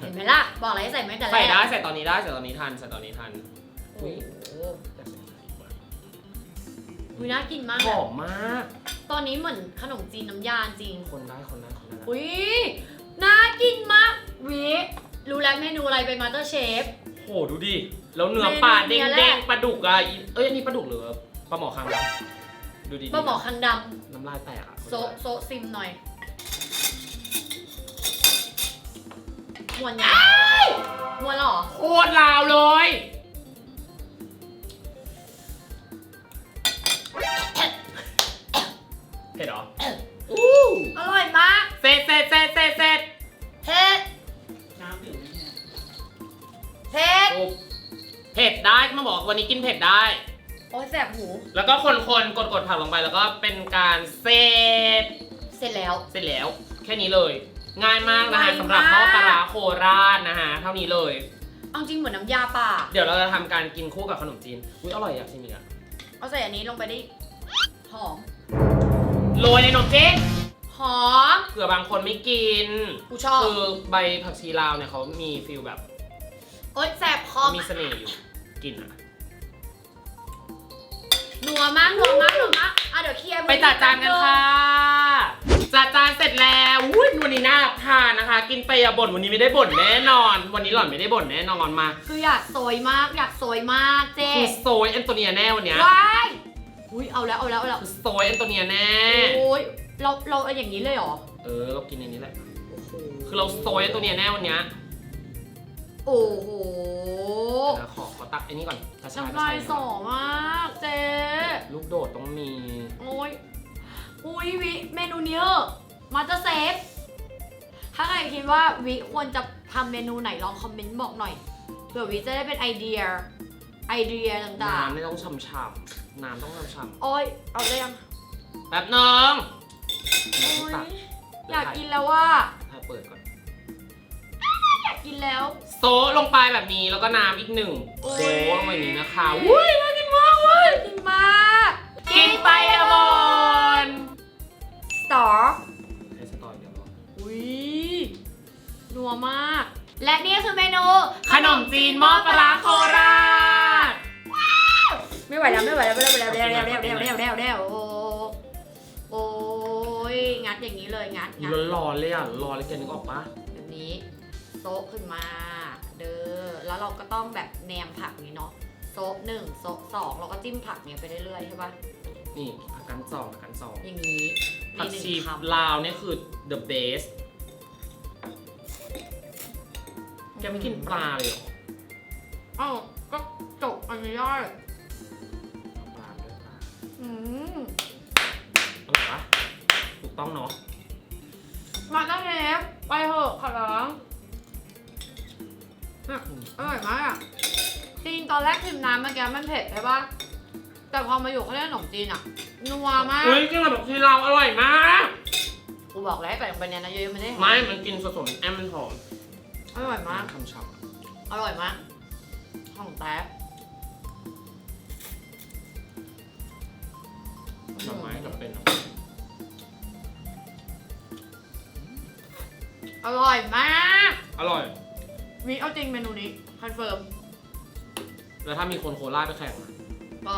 Speaker 2: เห็นไหมล่ะ บอกอะไรให้ใส่ไหมแต่แรก
Speaker 1: ใส่ได้ใส่ตอนนี้ได้ใส่ตอนนี้ทันใส่ตอนนี้ทัน
Speaker 2: โอ้โห
Speaker 1: อุ้ย
Speaker 2: น่ากินมาก
Speaker 1: หอมมาก
Speaker 2: ตอนนี้เหมือนขนมจีนน้ำยาจริง
Speaker 1: คนได้คนได้คนได้
Speaker 2: อุ้ยน่ากินมากวิรู้แล้วเมนูอะไรเป็นมาสเตอร์เชฟ
Speaker 1: โหดูดิ แล้วเนื้อปลา
Speaker 2: เมนูเนี้
Speaker 1: เด้ง
Speaker 2: ยแห
Speaker 1: เด้
Speaker 2: ละ
Speaker 1: งปลาดุกอะอีเอ้ยอันนี้ปลาดุกหรือปลาหมอคางดำดูดิ
Speaker 2: ปลาหมอคังด
Speaker 1: น้ำลายแตกอะำ
Speaker 2: โซะโซะซิมหน่อยมวนยังมวนแล้วเหรอ
Speaker 1: โคตรลาวเลย เผ็ดเหรออู้
Speaker 2: อร่อยมาก
Speaker 1: เสร็จเสร็จเสร็จเสร็จเสร็จ
Speaker 2: เผ็ด
Speaker 1: น้ำดื่ม
Speaker 2: เผ็ด
Speaker 1: ปุ๊บเผ็ดได้มาบอกวันนี้กินเผ็ดได้
Speaker 2: โอ้ยแสบหู
Speaker 1: แล้วก็คนคนกดกดผักลงไปแล้วก็เป็นการเสร็จ
Speaker 2: เสร็จแล้ว
Speaker 1: เสร็จแล้ว แค่นี้เลย ง่ายมากนะฮะ
Speaker 2: ง่ายมาก
Speaker 1: สำหรับข้าวปลาร้าโคราชนะฮะเท่านี้เลย
Speaker 2: เอาจริงเหมือนน้ำยาป่า
Speaker 1: เดี๋ยวเราจะทำการกินคู่กับขนมจีน อุ้ยอร่อยอะจริงๆอะ
Speaker 2: เอาใส่อันนี้ลงไปได้หอม
Speaker 1: โรยในขนมจีน
Speaker 2: หอม
Speaker 1: เผื่อบางคนไม่กิน
Speaker 2: กูชอบ
Speaker 1: คือใบผักชีลาวเนี่ยเขามีฟิลแบบ
Speaker 2: โอ๊ยแสบคอ
Speaker 1: มีเสน่ห์อยู่กินอะ
Speaker 2: นัวมากนัวมากนัวมากอะเดี๋ยวเคลียร์มือ
Speaker 1: ไปจัดจานกันค่ะ จัดจานเสร็จแล้วอุ้ยวันนี้น่าทานนะคะ กินไปอย่าบ่นวันนี้ไม่ได้บ่นแน่นอน วันนี้หล่อนไม่ได้บ่นแน่นอนมา
Speaker 2: คืออยากโซยมากอยากโซยมากเจ๊
Speaker 1: คือโซยแอนโตเนียแน่วันเนี้ย
Speaker 2: ว้าย อุ้ยเอาแล้วเอาแล้วเอาแล้ว
Speaker 1: คือโซยแอนโตเนียแน่
Speaker 2: โอ้ยเราเราเอาอย่างนี้เลยเหรอ
Speaker 1: เออเรากินในนี้แหละ
Speaker 2: โอ้โห
Speaker 1: คือเราโซยแอนโตเนียแน่วันเนี้ย
Speaker 2: โอ้โห
Speaker 1: เดี๋ยวขอขอตักไอ้นี่ก่อนกระชายกระ
Speaker 2: น้ำลา
Speaker 1: ชายย
Speaker 2: สอมากเจ๊
Speaker 1: ลูกโดดต้องมี
Speaker 2: โอ้ยอุ้ยวิเมนูนี้เหอะมาจะเซฟถ้าใครคิดว่าวิควรจะทำเมนูไหนลองคอมเมนต์บอกหน่อยเผื่อวิจะได้เป็นไอเดีย ไอเดียต่างๆ
Speaker 1: น้ำไม่ต้องฉ่ำๆน้ำต้องฉ่ำ
Speaker 2: ๆโอ้ยเอาได้ยัง
Speaker 1: แบบนึง
Speaker 2: โอ้ยอยากกินแล้วว่า
Speaker 1: ถ้าเปิดก่อน
Speaker 2: อยากกินแล้ว
Speaker 1: โซะลงไปแบบนี้แล้วก็น้ำอีกหนึ่ง
Speaker 2: โอย
Speaker 1: โซะลงไปแบบนี้นะคะอุ้ยน่ากินมากเว้ย
Speaker 2: กินมาก
Speaker 1: กินไปอะบอล
Speaker 2: สตอ
Speaker 1: ให้สตอร์เดี๋ยวรอ
Speaker 2: อุ้ย
Speaker 1: นัวมาก และนี่คือเมนูข
Speaker 2: นมจีนหม้อปลาโคราช ไม่ไหวแล้วไม่ไหวแล้วไม่ไหวแล้วไม่ไหวแล้วไม่ไหวแล้วไม่ไหวแล้วไม่ไหวแล้วโอ้โอ้ยงัดอย่างนี้เลยงัดงัด
Speaker 1: ร้อนๆเลยอะร้อนเลยแกนึกออกปะ
Speaker 2: แบบนี้โซะขึ้นมา เด้อแล้วเราก็ต้องแบบแนมผักนี้เนาะโซะหนึ่งโซะสองเราก็จิ้มผักเนี้ยไปเรื่อยๆใช่ปะ
Speaker 1: นี่ผักกันสองผักกันสอง
Speaker 2: อย่างนี้
Speaker 1: ผักชีลาวเนี่ยคือ the best แกไม่กินปลาเลยเหรอ
Speaker 2: อ้าวก็จบอันนี้ได้ อืม
Speaker 1: อร่อยปะถูกต้องเนาะ
Speaker 2: มาเจ้าเทปไปเถอะขอร้องเนี่ยอร่อยมากอะจริงๆตอนแรกชิมน้ำเมื่อกี้มันเผ็ดใช่ปะแต่พอมาอยู่ข้างในขนมจีนอะนัวมาก
Speaker 1: เฮ้ยกินกับผักชีลาวอร่อยมาก
Speaker 2: กูบอกแล้วให้ใส่ลงไปเนี่ยนะเยอะๆไม่ได้หอ
Speaker 1: ไม่ มันกินผสมแอมมันหอม
Speaker 2: อร่อยมาก
Speaker 1: คำฉ่ำอะ
Speaker 2: อร่อยมาก ของแต๊บ
Speaker 1: หน่อไม้กับเป็นอะ
Speaker 2: อร่อยมาก
Speaker 1: อร่อย
Speaker 2: วิเอาจริงเมนูนี้คอนเฟิร์ม
Speaker 1: แล้วถ้ามีคนโคราชไปแข่งอะ
Speaker 2: ก็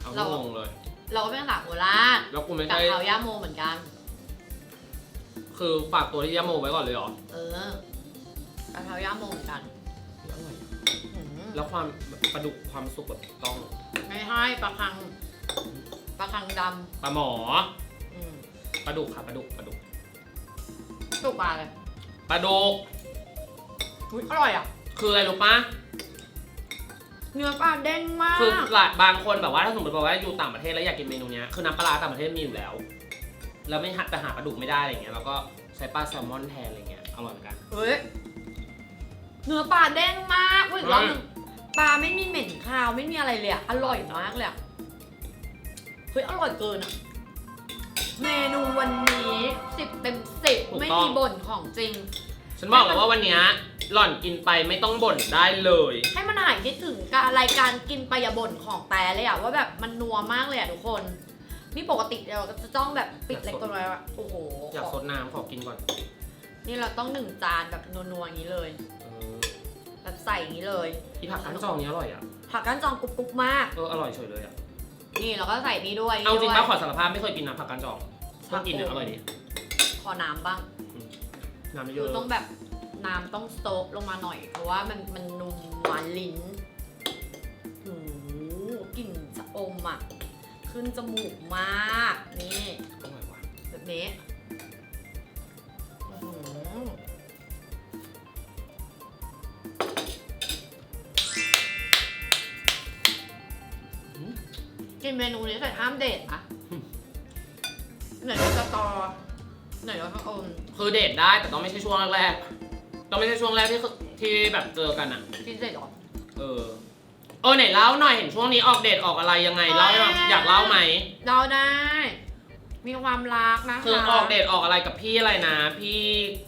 Speaker 1: เอา
Speaker 2: เรา
Speaker 1: งงเลย
Speaker 2: เราก็เป็นภาษาโคราช
Speaker 1: แล้วกูไม่
Speaker 2: กับ
Speaker 1: ใช่
Speaker 2: เขาย่าโมเหมือนกัน
Speaker 1: คือฝากตัวที่ยะโมไว้ก่อนเลยเหรอ
Speaker 2: เออกับเขาย่าโมเหมือนกัน
Speaker 1: อร่อย
Speaker 2: อืม
Speaker 1: แล้วความปลาดุกความสุกแบบต้อง
Speaker 2: ไม่ให้ปลาคัง ปลาคังด
Speaker 1: ปลาหมอำ
Speaker 2: อืม
Speaker 1: ปลาดุกค่ะปลาดุกปลาดุก
Speaker 2: ตุกปลาเลย
Speaker 1: ปลาดุก
Speaker 2: อุ๊ยอร่อยอะ
Speaker 1: คืออะไรรู้ปะ
Speaker 2: เนื้อปลาเด้งมาก
Speaker 1: คือหลายบางคนแบบว่าถ้าสมมติบอกว่าอยู่ต่างประเทศแล้วอยากกินเมนูเนี้ยคือน้ำปลาร้าต่างประเทศมีอยู่แล้ว แล้วไม่หาแต่หาปลาดุกไม่ได้อะไรเงี้ยแล้วก็ใช้ปลาแซลมอนแทนอะไรเงี้ยอร่อยเหมือนกัน
Speaker 2: เฮ้ยเนื้อปลาเด้งมากอุ้ยอีกรอบ
Speaker 1: อืม
Speaker 2: หนึงปลาไม่มีเหม็นคาวไม่มีอะไรเลยอะอร่อยมากเลยอะ เฮ้ยอร่อยเกินอะ เมนูวันนี้สิบเต็มสิบไม่มีบ่นของจริง
Speaker 1: ฉันบอกเลยว่าวันเนี้ยหล่อนกินไปไม่ต้องบ่นได้เลย
Speaker 2: ให้มันหายคิดถึงการรายการกินไปอย่าบ่นของแต่เลยอะว่าแบบมันนัวมากเลยอะทุกคน นี่ปกติเราก็จะต้องแบบปิดเล็กตัวไว้ว่าโอ้โห
Speaker 1: อยากซดน้ำขอกินก่อน
Speaker 2: นี่เราต้องหนึ่งจานแบบนัวๆอย่างนี้เลย
Speaker 1: เออ
Speaker 2: แบบใส่อย่างนี้เลย
Speaker 1: อีผักคั้นจองนี้อร่อยอะ
Speaker 2: ผักก้านจองกรุบๆมาก
Speaker 1: เอออร่อยเฉยเลยอะ
Speaker 2: นี่เราก็ใส่นี่ด้วย
Speaker 1: เอาจริง
Speaker 2: ด้วย
Speaker 1: ป้าขอสารภาพไม่เคยกินน้ำผักคั้นจองเพิ่งกินเนี่ยอร่อยดี
Speaker 2: ขอน้ำบ้าง
Speaker 1: น้ำไม่เย
Speaker 2: คือ
Speaker 1: อะ
Speaker 2: ต้องแบบน้ำต้องสโต๊กลงมาหน่อย เพราะว่ามันมันนุ่มหวานลิ้นโอ้โหกลิ่นชะอมอะ ขึ้นจมูกมาก นี่
Speaker 1: อร่อยว่ะ
Speaker 2: แบบนี้ กินเมนูนี้ใส่ห้ามเดทอะไหนจะสตอไหนจะชะอม
Speaker 1: คือเดทได้แต่ต้องไม่ใช่ช่วงแรกๆต้องไม่ใช่ช่วงแรกที่คือที่แบบเจอกันอะ
Speaker 2: กินเสร็จเหรอ
Speaker 1: เออ เออไหนเล่าหน่อยเห็นช่วงนี้ออกเดทออกอะไรยังไงเล่าให้ฟังอยากเล่าไหม
Speaker 2: เราได้ มีความรักนะคะ
Speaker 1: คือออกเดทออกอะไรกับพี่อะไรนะ พี่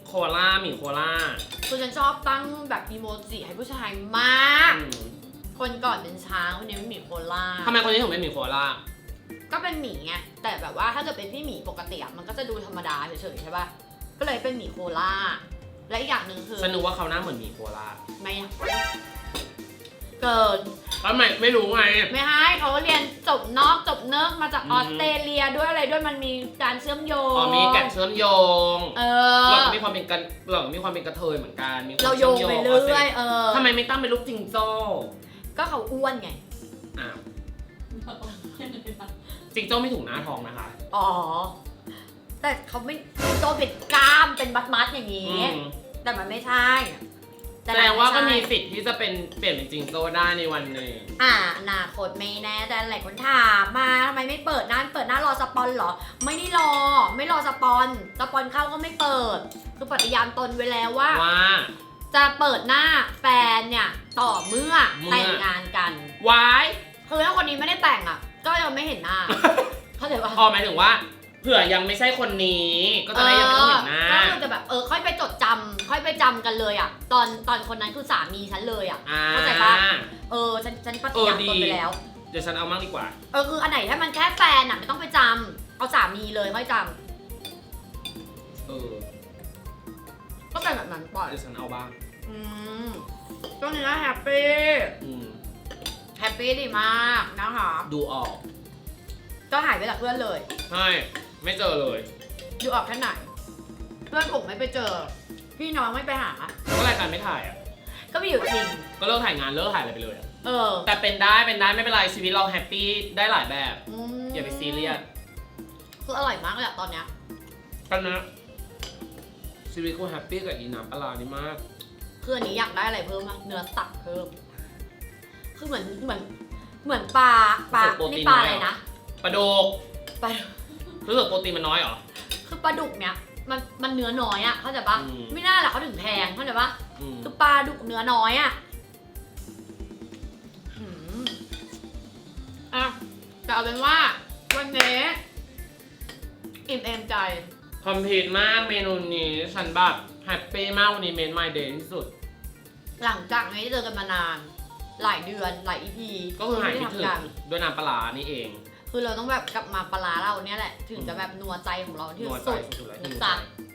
Speaker 1: โคล่าหมีโคล่า
Speaker 2: คือฉันชอบตั้งแบบอีโมจิให้ผู้ชายมาก
Speaker 1: อืม
Speaker 2: คนก่อนเป็นช้างคนนี้เป็นหมีโคล่า
Speaker 1: ทำไมคนนี้ถึงเป็นหมีโคล่า
Speaker 2: ก็เป็นหมีไงแต่แบบว่าถ้าเกิดเป็นพี่หมีปกติอะมันก็จะดูธรรมดาเฉยๆใช่ป่ะก็เลยเป็นหมีโคล่าและอีกอย่างหนึ่งคือ
Speaker 1: ฉันนึกว่าเขาหน้าเหมือนหมีโคล่า
Speaker 2: ไม่เกิน
Speaker 1: ทำไมไม่รู้ไง
Speaker 2: ไม่ให้เขาเรียนจบนอกจบเนิกมาจาก
Speaker 1: อืม
Speaker 2: ออสเตรเลียด้วยอะไรด้วยมันมีการเชื่อมโยง
Speaker 1: อ๋อมีแกะเชื่อมโยง
Speaker 2: เอ
Speaker 1: หล่อน
Speaker 2: อ
Speaker 1: ก็มีความเป็นกันหล่อนก็มีความเป็นกระเทยเหมือนกันมีความ
Speaker 2: เราโยงไปเรื่อย
Speaker 1: ๆ
Speaker 2: เออ
Speaker 1: ทำไมไม่ตั้งเป็นลูกจิงโจ้
Speaker 2: ก็เขาอ้วนไง
Speaker 1: อ้าวจิงโจ้ไม่ถูกหน้าท้องนะคะ
Speaker 2: อ๋อ แต่เขาไม่โตเป็นกล้ามเป็นมัดๆอย่างนี้
Speaker 1: อืม
Speaker 2: แต่มันไม่ใช่
Speaker 1: แสดงว่าก็มี
Speaker 2: นไใช่
Speaker 1: สิทธิ์ที่จะเป็นเปลี่ยนเป็นจิงโจ้ได้ในวันหนึ่ง
Speaker 2: อ่าอนาคตไม่แน่แต่หลายคนถามมาทำไมไม่เปิดหน้าเปิดหน้ารอสปอนเหรอ ไม่ได้รอ ไม่รอสปอน สปอนเข้าก็ไม่เปิด คือปฏิญาณตนไว้แล้วว่า
Speaker 1: ว่า
Speaker 2: จะเปิดหน้าแฟนเนี่ยต่อเมื่อ
Speaker 1: เมื่อ
Speaker 2: แต่งงานกัน
Speaker 1: วาย
Speaker 2: คือถ้าคนนี้ไม่ได้แต่งอะ ก็ยังไม่เห็นหน้าเข้าใจปะ
Speaker 1: อ๋อหมายถึงว่าเผื่อยังไม่ใช่คนนี้ ก็จะได้ยังไม่ต้องเห็นหน้า
Speaker 2: ก็คือจะแบบเออค่อยไปจดจำค่อยไปจำกันเลยอะ ตอนตอนคนนั้นคือสามีฉันเลยอะ
Speaker 1: อ่า
Speaker 2: เข้าใจปะ เออฉันฉันปฏิญาณตนไปแล้ว
Speaker 1: เดี๋ยวฉันเอามั่งดีกว่า
Speaker 2: เออคืออันไหนถ้ามันแค่แฟนอะไม่ต้องไปจำเอาสามีเลยค่อยจ
Speaker 1: เออำ
Speaker 2: ก็เป็นแบบนั้นปล่อย
Speaker 1: เดี๋ยวฉันเอาบ้าง
Speaker 2: อืมช่วงนี้นะแฮปปี้
Speaker 1: อืม
Speaker 2: แฮปปี้ดีมากนะคะ
Speaker 1: ดูออก
Speaker 2: ก็หายไปจากเพื่อนเลย
Speaker 1: ใช่ไม่เจอเลย
Speaker 2: ดูออกแค่ไหน เพื่อนผมไม่ไปเจอ พี่น้องไม่ไปหา
Speaker 1: ก็รายการไม่ถ่ายอะ
Speaker 2: ก็มีอยู่จริง
Speaker 1: ก็เลิกถ่ายงานเลิกถ่ายอะไรไปเลยอะ
Speaker 2: เออ
Speaker 1: แต่เป็นได้เป็นได้ไม่เป็นไรชีวิตเราแฮปปี้ได้หลายแบบ
Speaker 2: ม
Speaker 1: อย่าไปซีเรียส
Speaker 2: คืออร่อยมากเลยอะตอนเนี้ย
Speaker 1: กันนะชีวิตกูแฮปปี้กับอีน้ำปลาร้านี่มาก
Speaker 2: คืออันนี้อยากได้อะไรเพิ่มอะเนื้อสัตว์เพิ่ม คือเหมือนเหมือนเหมือนปลาปลา
Speaker 1: ใส่โปรตีน
Speaker 2: นี่ปลา
Speaker 1: น้อย
Speaker 2: อะไร
Speaker 1: เหรอ
Speaker 2: นะ
Speaker 1: ปลาดุก
Speaker 2: ปลา
Speaker 1: รู้สึกโปรตีนมันน้อยเหรอ
Speaker 2: คือปลาดุกเนี้ยมันมันเนื้อน้อยอะเข้าใจปะ
Speaker 1: อืม
Speaker 2: ไม่น่าแหละเขาถึงแพงเข้าใจปะ
Speaker 1: อืม
Speaker 2: คือปลาดุกเนื้อน้อยอะหืมอะแต่เอาเป็นว่า วันนี้อิ่มเอมใจ
Speaker 1: คอมพลีทมากเมนูนี้ฉันแบบแฮปปี้มากวันนี้เมนไมเดย์ที่สุด
Speaker 2: หลังจากไม่ได้เจอกันมานาน หลายเดือนหลายอีพี
Speaker 1: ก็คือหายคิดถึง
Speaker 2: ไม่ได้ทำกัน
Speaker 1: ด้วยน้ำปลาร้านี่เอง
Speaker 2: คือเราต้องแบบกลับมาปลาร้าเราเนี่ยแหละ ถึงจะแบบนัวใจของเราที่
Speaker 1: นัวใจ
Speaker 2: สุด
Speaker 1: สุดๆเลย
Speaker 2: นะจ๊ะ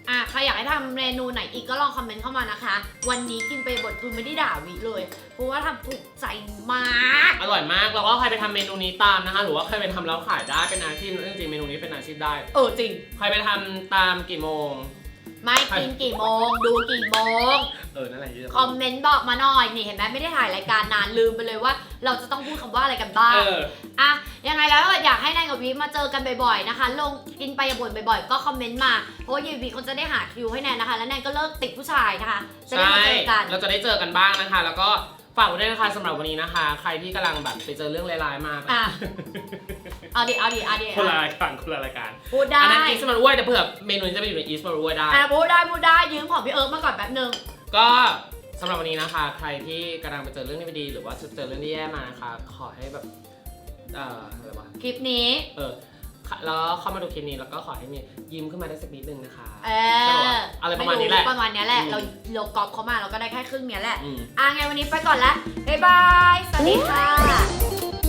Speaker 2: อะใครอยากให้ทำเมนูไหนอีกก็ลองคอมเมนต์เข้ามานะคะ วันนี้กินไปบทคือไม่ได้ด่าวิเลย เพราะว่าทำถูกใจมาก
Speaker 1: อร่อยมากแล้วก็ใครไปทำเมนูนี้ตามนะคะ หรือว่าใครไปทำแล้วขายได้เป็นอาชีพจริงๆเมนูนี้เป็นอาชีพได้
Speaker 2: เออจริง
Speaker 1: ใครไปทำตามกี่โมง
Speaker 2: ไม่กินกี่โมง ดูกี่โมง
Speaker 1: เออ นั่นแหละที่จะ
Speaker 2: คอมเมนต์บอกมาหน่อย นี่เห็นไหมไม่ได้ถ่ายรายการนานลืมไปเลยว่า เราจะต้องพูดคำว่าอะไรกันบ้าง
Speaker 1: เออ
Speaker 2: อะยังไงแล้วอยากให้นายกับวิมาเจอกันบ่อยๆนะคะ ลงกินไปอย่าบ่นบ่อยๆ ก็คอมเมนต์มา เพราะว่าเยวีเขาจะได้หาคิวให้แนนนะคะ แล้วแนนก็เลิกติดผู้ชายนะคะจะได้
Speaker 1: ใช่
Speaker 2: มาเจอกัน
Speaker 1: เราจะได้เจอกันบ้างนะคะ แล้วก็ฝากไว้ด้วยนะคะสำหรับวันนี้นะคะ ใครที่กำลังแบบไปเจอเรื่องร้ายๆมา
Speaker 2: อะ เอาดิ เอาดิ เอาดิ
Speaker 1: คนละ
Speaker 2: อะ
Speaker 1: รายการคนละรายการ
Speaker 2: พูดได้
Speaker 1: อันนั้นอีสมารุยแต่เผื่อเมนูนี้จะไปอยู่ในอีสมารุยได้
Speaker 2: อะพูดได้พูดได้ยืมของพี่เอิร์กมาก่อนแป๊บนึง
Speaker 1: ก็สำหรับวันนี้นะคะ ใครที่กำลังไปเจอเรื่องที่ไม่ดี หรือว่าเจอเรื่องที่แย่มานะคะ ขอให้แบบ เอ่ออะไรวะ
Speaker 2: คลิปนี้
Speaker 1: เออแล้วเข้ามาดูคลิปนี้แล้วก็ขอให้มียิ้มขึ้นมาได้สักนิดนึงนะคะ
Speaker 2: เอ
Speaker 1: ใช่
Speaker 2: อ
Speaker 1: ปะอะไรประมาณนี้แหละ
Speaker 2: ประมาณเนี้ยแหละ
Speaker 1: อืม
Speaker 2: เราเรากรอบเขามาเราก็ได้แค่ครึ่งเนี้ยแหละ
Speaker 1: อืม
Speaker 2: อะไงวันนี้ไปก่อนแล้วบ๊ายบาย สวัสดีค่ะ